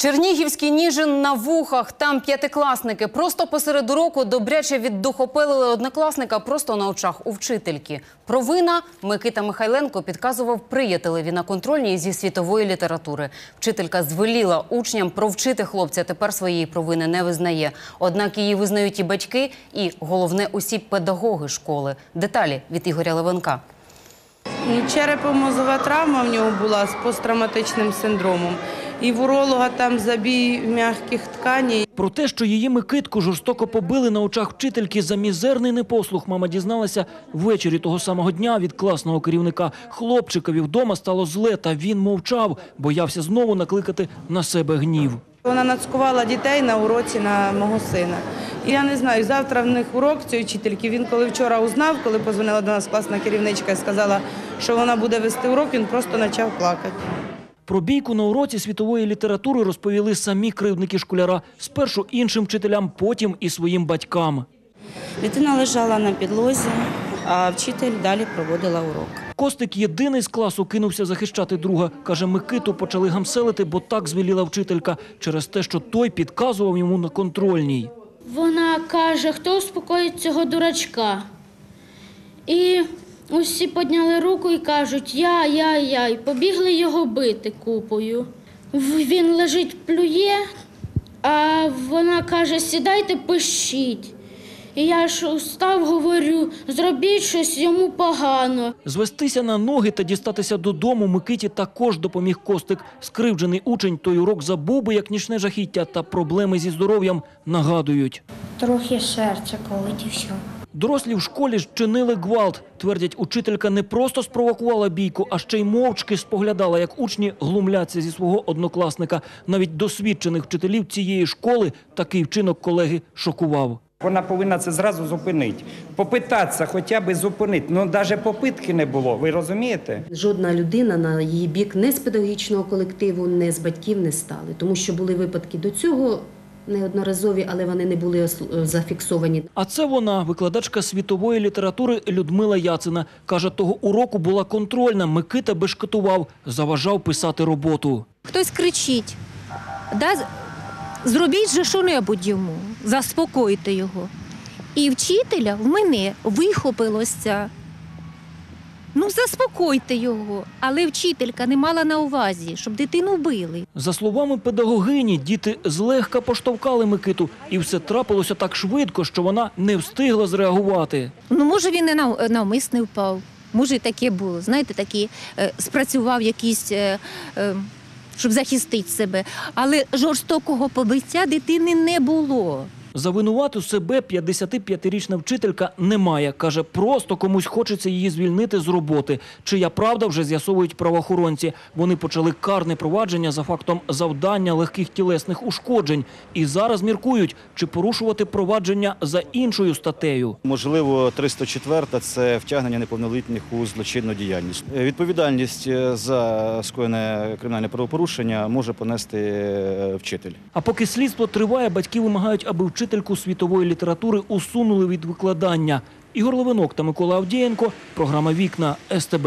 Чернігівський Ніжин на вухах. Там п'ятикласники просто посеред уроку добряче віддухопелили однокласника просто на очах у вчительки. Провина Микита Михайленко підказував приятелеві на контрольній зі світової літератури. Вчителька звеліла учням провчити хлопця. Тепер своєї провини не визнає. Однак її визнають і батьки, і головне усі педагоги школи. Деталі від Ігоря Левенка. І Черепно-мозова травма в нього була з посттравматичним синдромом. І в уролога там забій м'яких тканей. Про те, що її Микитку жорстоко побили на очах вчительки за мізерний непослух, мама дізналася ввечері того самого дня від класного керівника. Хлопчикові вдома стало зле, та він мовчав, боявся знову накликати на себе гнів. Вона нацькувала дітей на уроці на мого сина. І я не знаю, завтра в них урок цієї вчительки. Він коли вчора узнав, коли позвонила до нас класна керівничка і сказала, що вона буде вести урок, він просто почав плакати. Про бійку на уроці світової літератури розповіли самі кривдники школяра. Спершу іншим вчителям, потім і своїм батькам. Дитина лежала на підлозі, а вчитель далі проводила урок. Костик єдиний з класу кинувся захищати друга. Каже, Микиту почали гамселити, бо так звеліла вчителька, через те, що той підказував йому на контрольній. Вона каже, хто успокоїть цього дурачка. Усі підняли руку і кажуть я, я, я, і побігли його бити купою. Він лежить, плює, а вона каже, сідайте, пишіть. І я ж устав, говорю, зробіть щось йому погано. Звестися на ноги та дістатися додому Микиті також допоміг Костик. Скривджений учень той урок забув би, як нічне жахіття та проблеми зі здоров'ям нагадують. Трохи серце колить і все. Дорослі в школі ж чинили гвалт. Твердять, учителька не просто спровокувала бійку, а ще й мовчки споглядала, як учні глумляться зі свого однокласника. Навіть досвідчених вчителів цієї школи такий вчинок колеги шокував. Вона повинна це зразу зупинити. Попитатися хоча б зупинити. Ну навіть попитки не було, ви розумієте? Жодна людина на її бік не з педагогічного колективу, не з батьків не стали, тому що були випадки до цього неодноразові, але вони не були зафіксовані. А це вона, викладачка світової літератури Людмила Яцина. Каже, того уроку була контрольна. Микита бешкетував, заважав писати роботу. Хтось кричить. Да, зробіть же що-небудь йому, заспокойте його. І вчителя в мене вихопилося. Ну, заспокойте його. Але вчителька не мала на увазі, щоб дитину били. За словами педагогині, діти злегка поштовхали Микиту, і все трапилося так швидко, що вона не встигла зреагувати. Ну, може, він не нав- навмисне впав. Може, і таке було. Знаєте, такі е, спрацював якийсь, е, е, щоб захистити себе. Але жорстокого побиття дитини не було. Завинувати себе 55-річна вчителька не має. Каже, просто комусь хочеться її звільнити з роботи. Чия правда вже з'ясовують правоохоронці. Вони почали карне провадження за фактом завдання легких тілесних ушкоджень. І зараз міркують, чи порушувати провадження за іншою статтею. Можливо, 304 – це втягнення неповнолітніх у злочинну діяльність. Е, Відповідальність е, за скоєне кримінальне правопорушення може понести е, вчитель. А поки слідство триває, батьки вимагають, аби вчительку світової літератури усунули від викладання. Ігор Левинок та Микола Авдієнко. Програма Вікна СТБ.